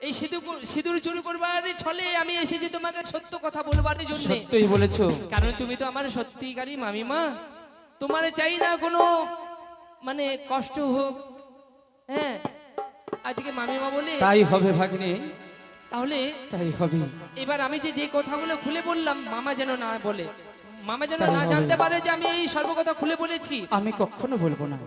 এই সিঁদুর সিঁদুর চুরি করবার ছলে আমি এসেছি তোমাকে সত্য কথা বলবার জন্য। সত্যই বলেছ। কারণ তুমি তো আমার সত্যিকারই মামিমা। তোমার চাই না কোনো মানে কষ্ট হোক হ্যাঁ? আজকে মামিমা বলে তাই হবে ভাগ্নে। তাহলে তাই হবে। এবার আমি যে যে কথাগুলো খুলে বললাম মামা যেন না বলে। মামা যেন না জানতে পারে যে আমি এই সর্বকথা খুলে বলেছি। আমি কখনো বলব না।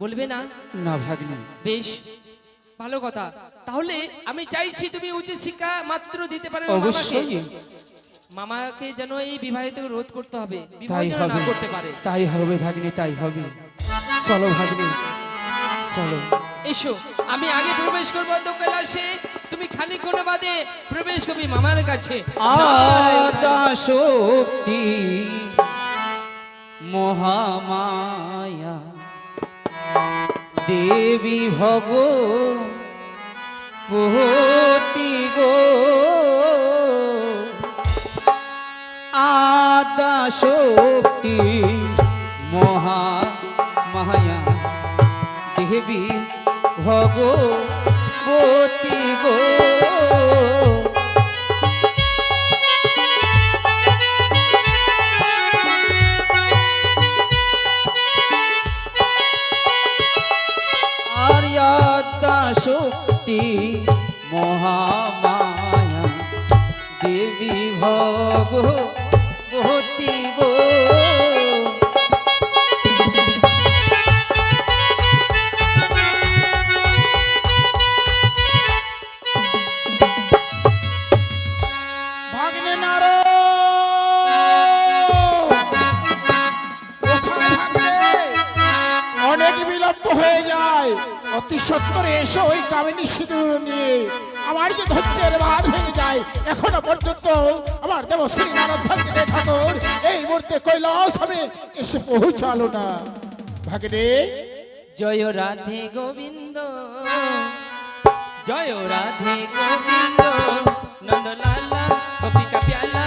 বলবে না? না ভাগ্নে। বেশ। ভালো কথা। তাহলে আমি চাইছি তুমি উচিত শিক্ষা মাত্র দিতে পারো অবশ্যই। মামাকে যেন এই বিবাহিত রোধ করতে হবে তাই হবে। করতে পারে। তাই হবে ভাগ্নে তাই হবে। চলো ভাগ্নে চলো। এসো আমি আগে প্রবেশ করব তো কৈলাসে তুমি খানিক্ষণ বাদে প্রবেশ করবি মামার কাছে। শক্তি মহামায়া দেবী ভগ ভূতি গো। আদা শক্তি মহামায়া দেবী ভগবতী গো। দেবী ভগবতী গো। এখনও পর্যন্ত আমার দেব শ্রী নারদ ঠাকুর এই মুহূর্তে কৈলাস হবে এসে পৌঁছালো না। ভাগ্নে জয় রাধে গোবিন্দ, জয় রাধে গোবিন্দ, নন্দলালা, গোপিকা প্যালা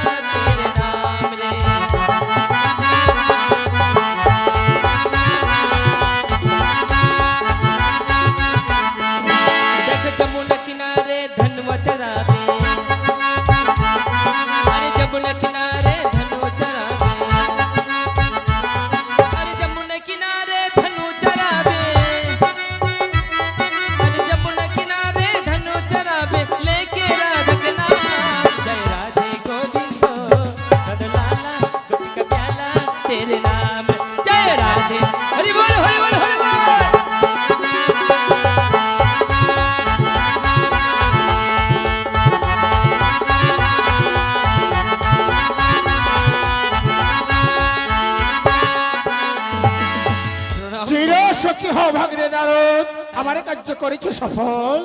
সখী হও ভাগ্নে নারদ আমার কার্য করেছ সফল।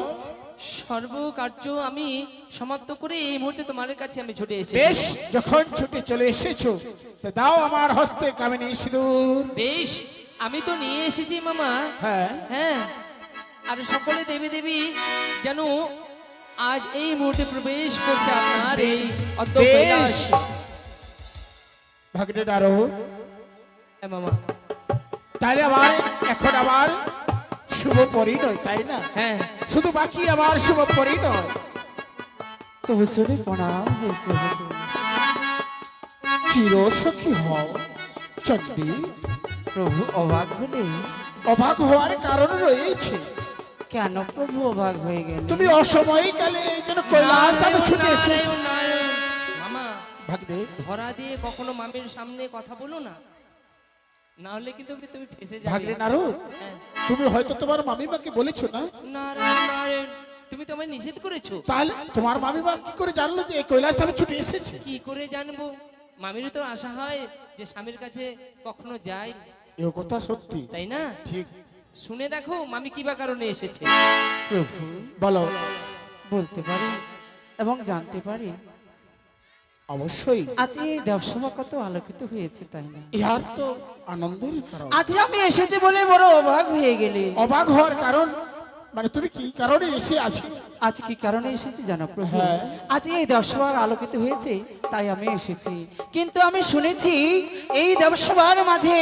সর্বকার্য আমি সমাপ্ত করে এই মুহূর্তে তোমার কাছে আমি ছুটে এসেছি। বেশ যখন ছুটে চলে এসেছ তা দাও আমার হস্তে কামিনী সিঁদুর। বেশ আমি তো নিয়ে এসেছি মামা। হ্যাঁ। হ্যাঁ আর সকলে দেবী দেবী যেন আজ এই মুহূর্তে প্রবেশ করছে আপনার এই কৈলাস। ভাগ্নে নারো হ্যাঁ মামা। তাহলে আবার এখন আবার শুভ পরিণয় তাই না? হ্যাঁ। শুধু বাকি আমার শুভ পরিণয়। তবু শুনে প্রণাম প্রভু। চির সখী হও চন্ডী প্রভু অবাক হলে? অবাক হওয়ার কারণ রয়েছে। কেন প্রভু অবাক হয়ে গেল? তুমি অসময়ে কালে এই যেন কৈলাস নারায়ণ, ছুটে এসেছ। ধরা দিয়ে কখনো মামের সামনে কথা বলো না। না হলে কিন্তু তুমি ফেসে যাবে। নারো হ্যাঁ। তুমি হয়তো তোমার মামিমাকে বলেছ না? নারায়ণ নারায়ণ তুমি তো আমায় নিষেধ করেছ। তাহলে তোমার মামিমা কি করে জানলো যে এই কৈলাস ধামে ছুটে এসেছে? কি করে জানব? মামিরও তো আশা হয় যে স্বামীর কাছে কখনো যায় এ কথা সত্যি। তাই না? ঠিক। শুনে দেখো মামি কি বা কারণে এসেছে। প্রভু বলো। বলতে পারি এবং জানতে পারি অবশ্যই। আজ এই দেবসভা কত আলোকিত হয়েছে তাই না? ইহার তো আনন্দের কারণ। আজ আমি এসেছি বলে বড় অবাক হয়ে গেলে। অবাক হওয়ার কারণ মানে তুমি কি কারণে এসে আছি? আজ কি কারণে এসেছি জানো প্রভু? হ্যাঁ। আজ এই দেবসভার আলোকিত হয়েছে তাই আমি এসেছি। কিন্তু আমি শুনেছি এই দেবসভার মাঝে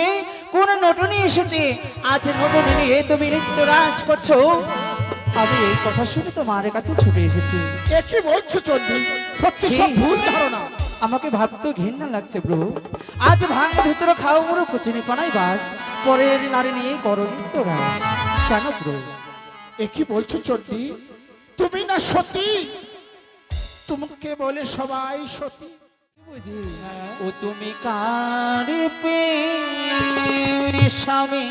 কোন নটনী এসেছে। আজ নটনী নিয়ে তুমি নৃত্য রাজ করছ। আমি এই কথা শুনে তোমার কাছে ছুটে এসেছি। এ কি বলছো চন্ডী সত্যি। সব ভুল ধারণা। আমাকে ভাবতে ঘৃণা লাগছে প্রভু। আজ ভাঙ ভেতরে খাও মোরো কুচুনি পানাই বাস পরের নারী নিয়ে করো তোরা কেন প্রভু? এ কি বলছো চন্ডী তুমি না সতী? তোমাকে বলে সবাই সতী। বুঝি? ও তুমি কার প্রেম স্বামী?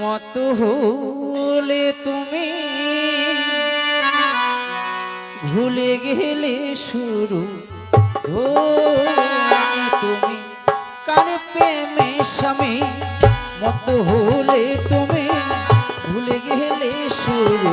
মত হলে তুমি ভুলে গেলে শুরু তুমি। কার প্রেমে স্বামী মত হলে তুমি? ভুলে গেলে শুরু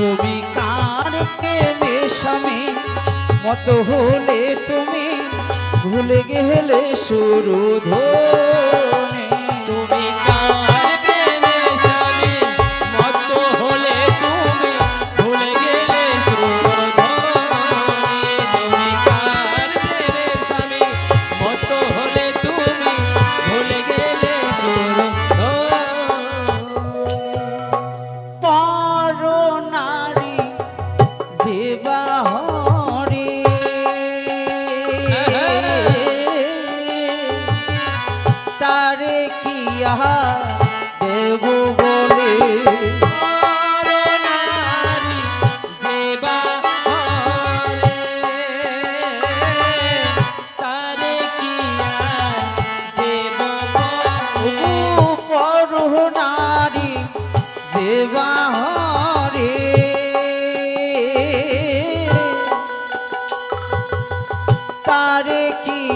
তুমি কার মেশামে মত হলে তুমি ভুলে গেলে শুরু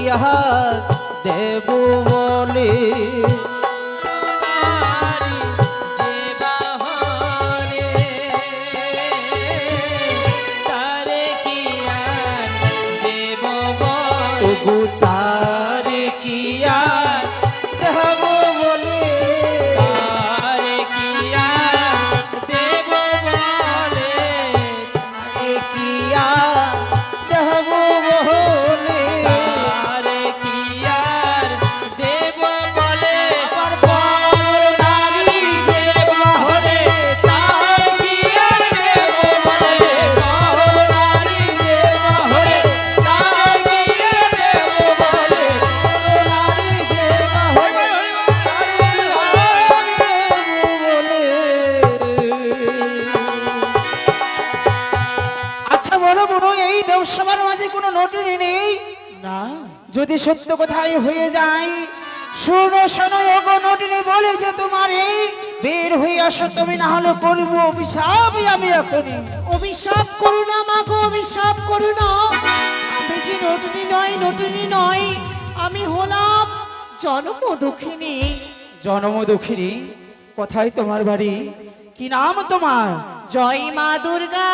কি আহার দেব বলে বলো বলো এই দেবসভার মাঝে কোনো নোটিনি নেই? না। যদি সত্য কোথায় হয়ে যায় শোনো শোনো ওগো নটিনে বলে যে তোমার এই বের হয়ে আসো তুমি না হলে করব অভিশাপ আমি এখনই। অভিশাপ করো না মাগো অভিশাপ করো না। আমি যে নটুনি নয় নটুনি নয় আমি হলাম জনম দক্ষিণী জনম দুঃখিনী কোথায় তোমার বাড়ি। কি নাম তোমার? জয় মা দুর্গা।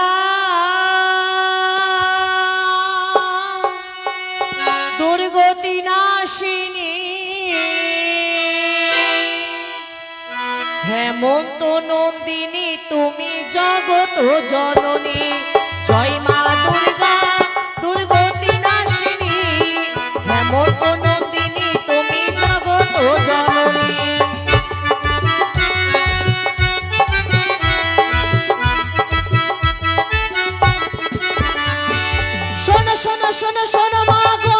হেমন্ত নন্দিনী, তুমি জগত জননী। জয় মা দুর্গা, দুর্গতি নাশিনী। হেমন্ত নন্দিনী, তুমি জগত জননী। শোনো শোনো শোনো শোনো মা গো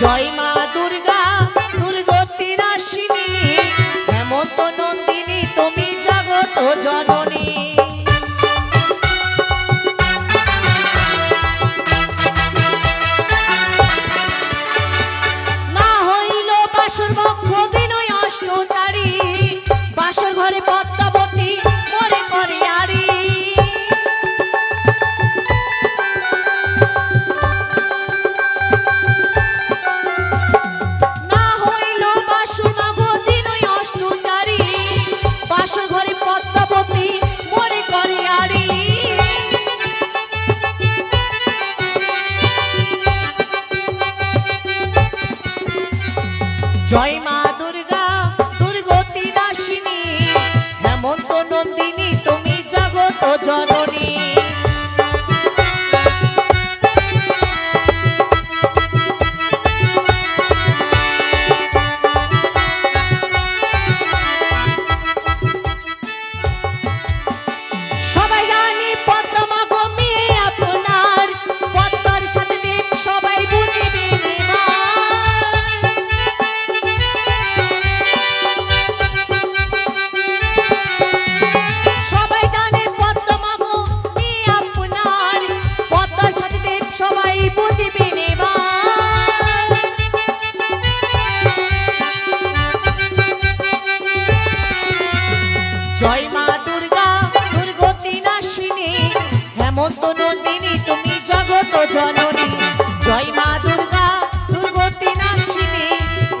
জয় মা নন্দিনী তুমি জগত জননী। জয় মা দুর্গা, দুর্গতি নাশিনী।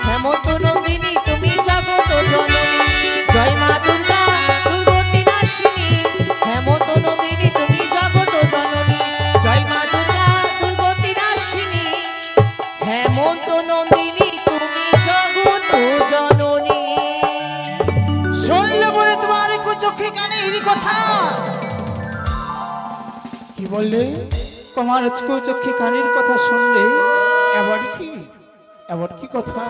হেমন্ত নন্দিনী তুমি জগত জননী। জয় মা দুর্গা, দুর্গতি নাশিনী। হেমন্ত নন্দিনী তুমি জগত জননী। জয় মা দুর্গা, দুর্গতি নাশিনী। হেমন্ত নন্দিনী তুমি জগত জননী। শুনলে বলে তোমার কুচক্ষে কানে এরই কথা। কি বললে? তোমার কুচক্ষে কানের কথা শুনলে এবার কি? এবার কি কথা?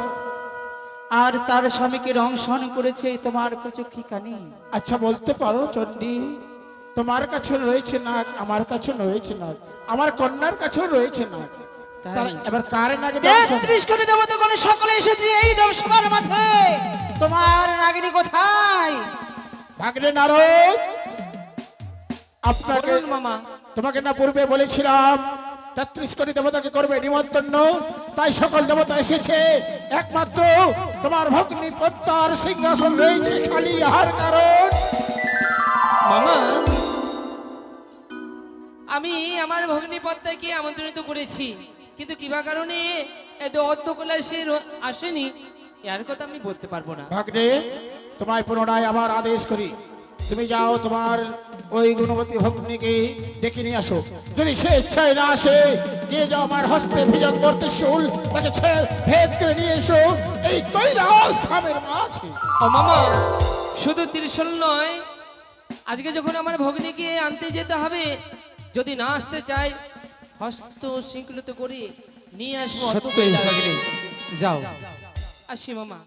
আর তার স্বামীকে রংসন করেছে তোমার কুচক্ষে কানে। আচ্ছা বলতে পারো চন্ডী তোমার কাছে রয়েছে না আমার কাছে রয়েছে না আমার কন্যার কাছেও রয়েছে না এবার কার নাগে দর্শন? তেত্রিশ কোটি দেবতা কোন সকলে এসেছে এই দেবসভার মাঝে। তোমার নাগিনী কোথায়? ভাগ্নে নারদ আপনাকে মামা। তোমাকে না পূর্বে বলেছিলাম তেত্রিশ কোটি দেবতাকে করবে নিমন্ত্রণ তাই সকল দেবতা এসেছে। একমাত্র তোমার ভগ্নি পদ্মার সিংহাসন রয়েছে খালি আহার কারণ। মামা আমি আমার ভগ্নী পদ্মাকে আমন্ত্রিত করেছি কিন্তু কিবা কারণে এত অর্থ সে আসেনি এর কথা আমি বলতে পারব না। ভাগ্নে তোমায় পুনরায় আবার আদেশ করি। তুমি যাও তোমার ওই গুণবতী ভগ্নিকে ডেকে নিয়ে আসো। যদি সে ইচ্ছায় না আসে নিয়ে যাও আমার হস্তে ভিজন করতে শুল তাকে ভেদ করে নিয়ে এসো। এই কৈলাস ধামের মাঝে। ও মামা শুধু ত্রিশূল নয় আজকে যখন আমার ভগ্নীকে আনতে যেতে হবে যদি না আসতে চাই হস্ত শৃঙ্খলিত করে নিয়ে আসব যাও। আসি মামা।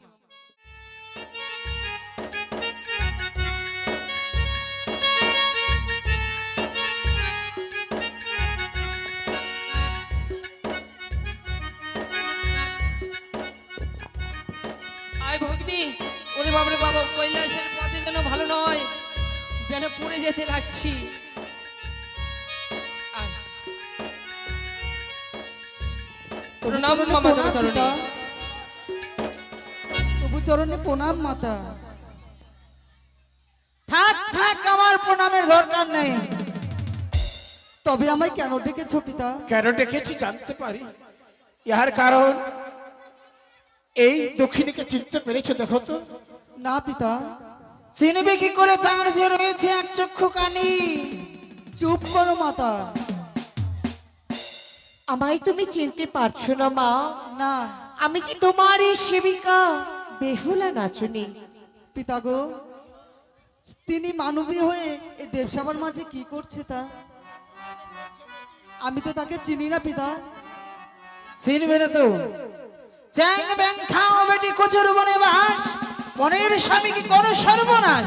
কৈলাসের পথে যেন ভালো নয় যেন পড়ে যেতে লাগছি। প্রণাম মামা চরণে তবু চরণে প্রণাম মাতা। থাক থাক আমার প্রণামের দরকার নেই। তবে আমায় কেন ডেকেছো পিতা? কেন ডেকেছি জানতে পারি। ইহার কারণ এই দক্ষিণীকে চিনতে পেরেছ দেখো তো। না পিতা। চিনবে কি করে তার যে রয়েছে এক চক্ষু কানি? চুপ করো মাতা। আমায় তুমি চিনতে পারছ না মা? না। আমি যে এই সেবিকা বেহুলা নাচুনি। পিতা গো তিনি মানবী হয়ে এই দেবসভার মাঝে কি করছে তা? আমি তো তাকে চিনি না পিতা। চিনবে না তো। চ্যাং ব্যাং খাও বেটি কচুর বনে বাস। মনের স্বামী কি করো সর্বনাশ?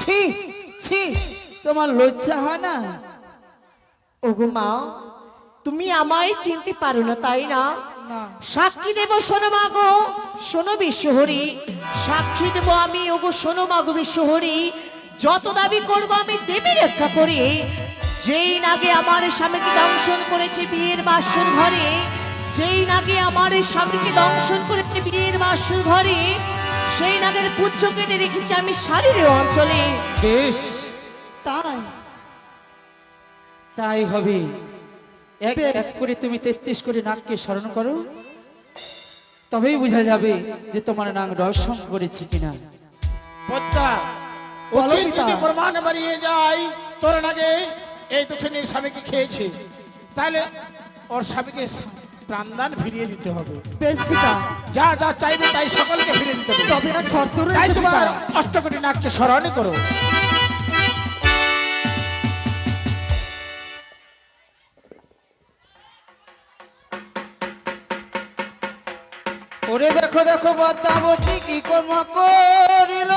ছি ছি তোমার লজ্জা হয় না? ওগো মা তুমি আমায় চিনতে পারো না তাই না? না। সাক্ষী দেব শোনো মাগো শোনো বিশ্বহরি। সাক্ষী দেব আমি ওগো শোনো মাগো বিশ্বহরি। যত দাবি করব আমি দেবী রক্ষা করি। যেই নাগে আমার স্বামীকে দংশন করেছে বিয়ের বাসন ঘরে যেই নাগে আমার স্বামীকে দংশন করেছে বিয়ের বাসন ঘরে সেই নাগের পুচ্ছ কেটে রেখেছি আমি শারীরিক অঞ্চলে। বেশ। তাই? তাই হবে। এক এক করে তুমি তেত্রিশ করে নাককে স্মরণ করো। তবেই বোঝা যাবে যে তোমার নাম রসম করেছে কিনা। পদ্মা উচিত যদি প্রমাণ বাড়িয়ে যায় তোর আগে এই দক্ষিণের স্বামীকে খেয়েছে? তাহলে ওর স্বামীকে প্রাণদান ফিরিয়ে দিতে হবে। বেশ পিতা। যা যা চাইবে তাই সকলকে ফিরিয়ে দিতে হবে। তবে এক শর্ত তাই রয়েছে তোমার পিতা। অষ্টকোটি নাককে স্মরণ করো। ওরে দেখো দেখো বদ্যাবতী কি কর্ম করিল।